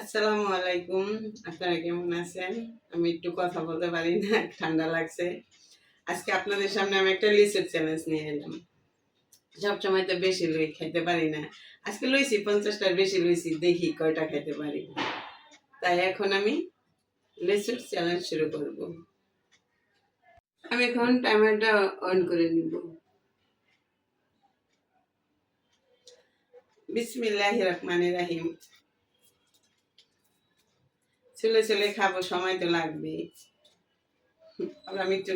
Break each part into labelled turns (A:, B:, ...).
A: আসসালামু আলাইকুম আপনারা কেমন আছেন আমি একটু কথা বলতে পারি না ঠান্ডা লাগছে আজকে আপনাদের সামনে আমি একটা লিসের চ্যালেঞ্জ নিয়ে এলাম সবসময় তো বেশি লই খাইতে পারি না আজকে লইছি পঞ্চাশটার বেশি লইছি দেখি কয়টা খাইতে পারি তাই এখন আমি লিসের চ্যালেঞ্জ শুরু করব আমি এখন টাইমারটা অন করে নিব বিসমিল্লাহ রহমান রাহিম ছেলে ছেলে খাবো সময় তো লাগবে আবার আমি একটু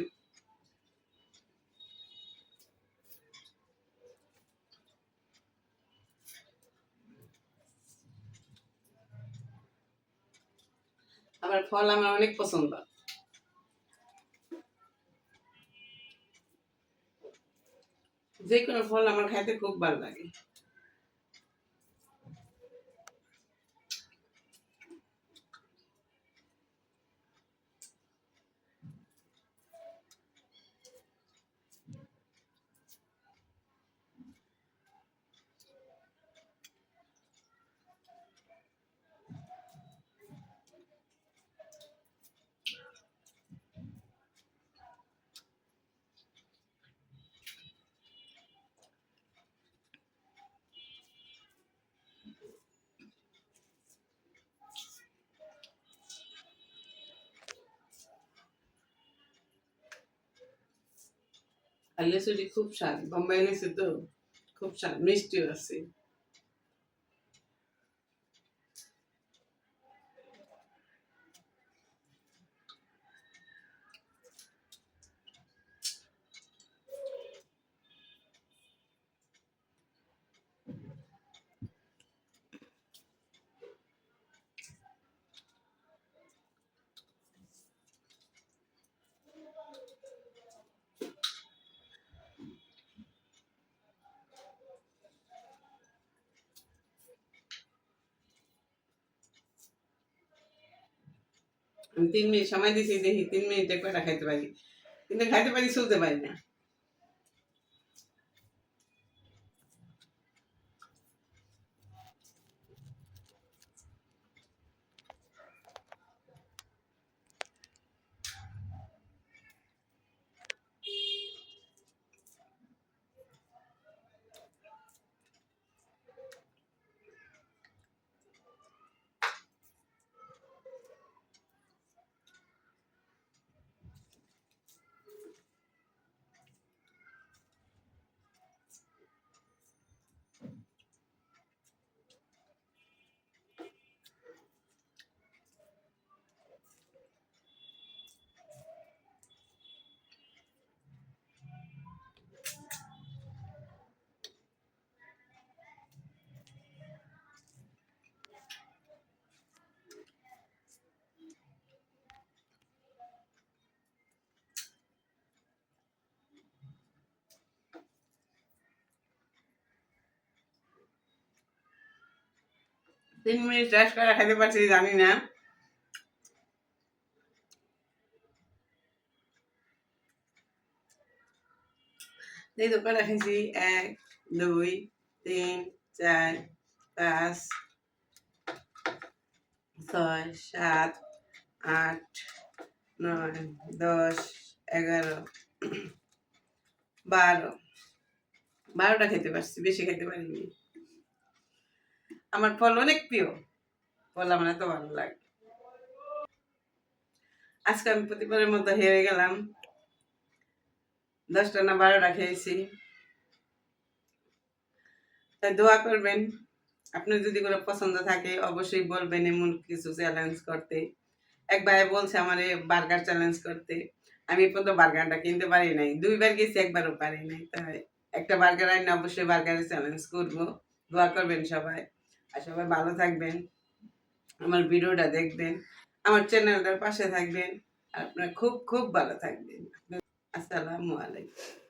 A: আবার ফল আমার অনেক পছন্দ যে কোনো ফল আমার খাইতে খুব ভালো লাগে আল্লাহ খুব স্বাদ বোম্বাই খুব স্বাদ মিষ্টিও আছে তিন মিনিট সময় দিছি দেখি তিন মিনিটে কয়টা খাইতে পারি কিন্তু খাইতে পারি শুনতে পারি না তিন মিনিট রেস্ট করে খেতে পারছি জানি না এই তো করে এক দুই তিন চার পাঁচ ছয় সাত আট নয় দশ এগারো বারো বারোটা খেতে পারছি বেশি খেতে পারিনি আমার ফল অনেক প্রিয় ফল আমার এত ভালো লাগে আজকে আমি প্রতিবারের মতো হেরে গেলাম দশটা না বারোটা খেয়েছি তাই দোয়া করবেন আপনি যদি কোনো পছন্দ থাকে অবশ্যই বলবেন এমন কিছু চ্যালেঞ্জ করতে এক ভাই বলছে আমার বার্গার চ্যালেঞ্জ করতে আমি তো বার্গারটা কিনতে পারি নাই দুইবার গেছি একবারও পারি নাই তাই একটা বার্গার আইনে অবশ্যই বার্গারে চ্যালেঞ্জ করবো দোয়া করবেন সবাই আর সবাই ভালো থাকবেন আমার ভিডিওটা দেখবেন আমার চ্যানেলটার পাশে থাকবেন আপনারা খুব খুব ভালো থাকবেন আসসালামু আলাইকুম